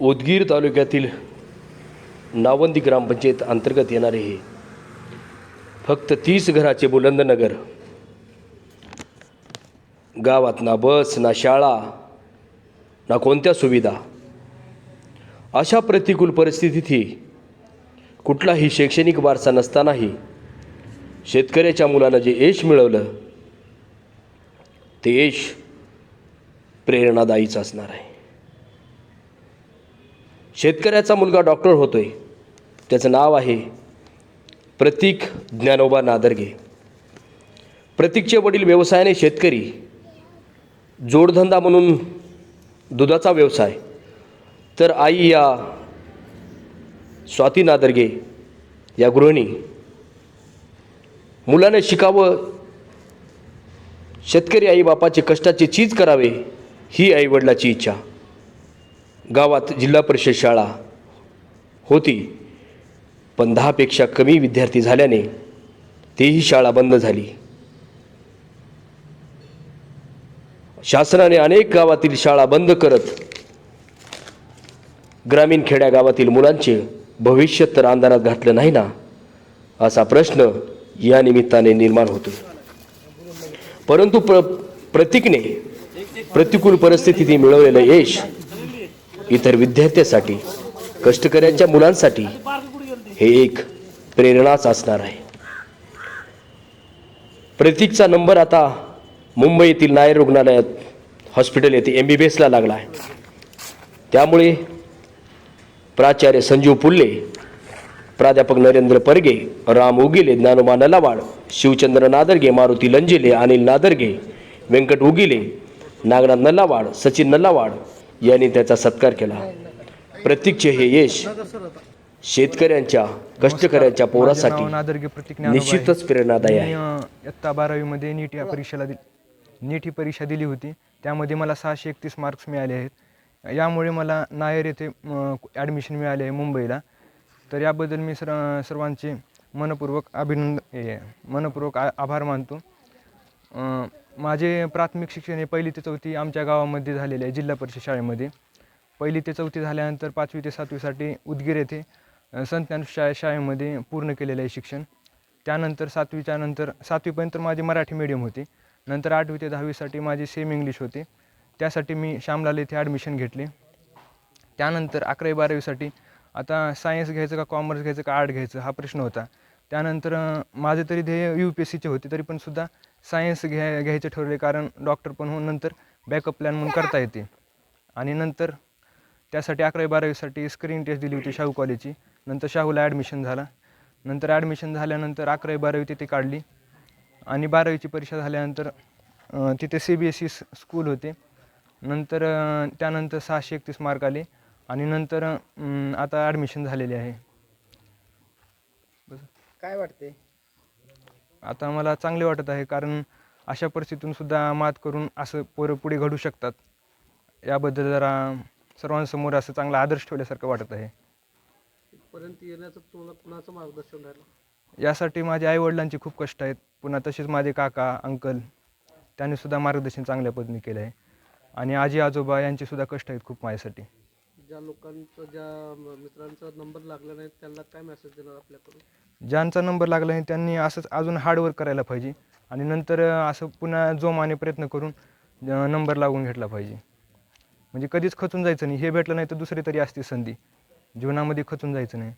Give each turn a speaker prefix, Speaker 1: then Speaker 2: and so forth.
Speaker 1: उदगीर तालुक्यातील नावंदी ग्रामपंचायत अंतर्गत येणारे हे फक्त तीस घराचे बुलंदनगर. गावात ना बस ना शाळा ना कोणत्या सुविधा. अशा प्रतिकूल परिस्थितीतही कुठलाही शैक्षणिक वारसा नसतानाही शेतकऱ्याच्या मुलानं जे यश मिळवलं ते यश प्रेरणादायीच असणार आहे. शेतकऱ्याचा मुलगा डॉक्टर होतोय. त्याचं नाव आहे प्रतीक ज्ञानोबा नादर्गे. प्रतीकचे वडील व्यवसायाने शेतकरी जोडधंदा म्हणून दुधाचा व्यवसाय. तर आई या स्वाती नादर्गे या गृहिणी. मुलाने शिकावं शेतकरी आईबापाचे कष्टाची चीज करावे ही आईवडिलाची इच्छा. गावात जिल्हा परिषद शाळा होती. पण दहापेक्षा कमी विद्यार्थी झाल्याने तीही शाळा बंद झाली. शासनाने अनेक गावातील शाळा बंद करत ग्रामीण खेड्या गावातील मुलांचे भविष्य तर अंधारात घातलं नाही ना असा प्रश्न या निमित्ताने निर्माण होतो. परंतु प्र प्रतीकने प्रतिकूल परिस्थितीत मिळवलेलं यश इतर विद्यार्थ्यासाठी कष्टकऱ्यांच्या मुलांसाठी हे एक प्रेरणाच असणार आहे. प्रतीकचा नंबर आता मुंबई येथील नायर रुग्णालयात हॉस्पिटल येथे एम बी बी एसला लागला आहे. त्यामुळे प्राचार्य संजीव पुल्ले प्राध्यापक नरेंद्र परगे राम उगिले ज्ञानोबा नलावाड शिवचंद्र नादर्गे मारुती लंजिले अनिल नादर्गे व्यंकट उगिले नागनाथ नल्लावाड सचिन नल्लावाड यांनी त्याचा सत्कार केला. प्रतीकचे हे यश शेतकऱ्यांच्या कष्टकऱ्यांच्या पोरासाठी. निश्चितच प्रेरणादायी आहे.
Speaker 2: इयत्ता बारावीमध्ये नीट या परीक्षेला दिली नीट ही परीक्षा दिली होती. त्यामध्ये मला सहाशे एकतीस मार्क्स मिळाले आहेत. यामुळे मला नायर येथे ॲडमिशन मिळाले आहे मुंबईला. तर याबद्दल मी सर सर्वांचे मनपूर्वक अभिनंदन मनपूर्वक आभार मानतो. माझे प्राथमिक शिक्षण हे पहिली ते चौथी आमच्या गावामध्ये झालेले आहे जिल्हा परिषद शाळेमध्ये. पहिली ते चौथी झाल्यानंतर पाचवी ते सातवीसाठी उदगीर येथे संत ज्ञानशा शाळेमध्ये पूर्ण केलेलं आहे शिक्षण. त्यानंतर सातवीच्या नंतर सातवीपर्यंत माझी मराठी मीडियम होती. नंतर आठवी ते दहावीसाठी माझी सेम इंग्लिश होते. त्यासाठी मी श्यामलाल येथे ॲडमिशन घेतले. त्यानंतर अकरावी बारावीसाठी आता सायन्स घ्यायचं का कॉमर्स घ्यायचं का आर्ट घ्यायचं हा प्रश्न होता. त्यानंतर माझे तरी ध्येय यू पी एस सीचे होते तरी पण सुद्धा सायन्स घ्या घ्यायचे ठरवले कारण डॉक्टर पण होऊन नंतर बॅकअप प्लॅन म्हणून करता येते. आणि नंतर त्यासाठी अकरावी बारावीसाठी स्क्रीन टेस्ट दिली होती शाहू कॉलेजची नंतर शाहूला ॲडमिशन झाला. नंतर ॲडमिशन झाल्यानंतर अकरावी बारावी तिथे काढली. आणि बारावीची परीक्षा झाल्यानंतर तिथे C B S E school होते. नंतर त्यानंतर सहाशे एकतीस मार्क आले. आणि नंतर आता ॲडमिशन झालेले आहे.
Speaker 3: काय वाटते
Speaker 2: आता मला चांगले वाटत आहे कारण अशा परिस्थितीतून सुद्धा मात करून असं पोरं पुढे घडू शकतात. याबद्दल जरा सर्वांसमोर असं चांगला आदर्श ठेवल्यासारखं वाटत आहे.
Speaker 3: इथपर्यंत येण्याचं तुम्हाला कुणाचं मार्गदर्शन राहिलं?
Speaker 2: यासाठी माझ्या आईवडिलांचे खूप कष्ट आहेत. पुन्हा तसेच माझे काका अंकल त्यांनी सुद्धा मार्गदर्शन चांगल्या पद्धतीने केलं आहे आणि आजी आजोबा यांचे सुद्धा कष्ट आहेत खूप माझ्यासाठी.
Speaker 3: ज्या लोकांचं ज्या मित्रांचा नंबर लागला नाही त्यांना काय मेसेज देणार आपल्याकडून?
Speaker 2: ज्यांचा नंबर लागला नाही त्यांनी असंच अजून हार्डवर्क करायला पाहिजे. आणि नंतर असं पुन्हा जोमाने प्रयत्न करून नंबर लागून घेतला पाहिजे. म्हणजे कधीच खचून जायचं नाही. हे भेटलं नाही तर दुसरी तरी असते संधी. जीवनामध्ये खचून जायचं नाही.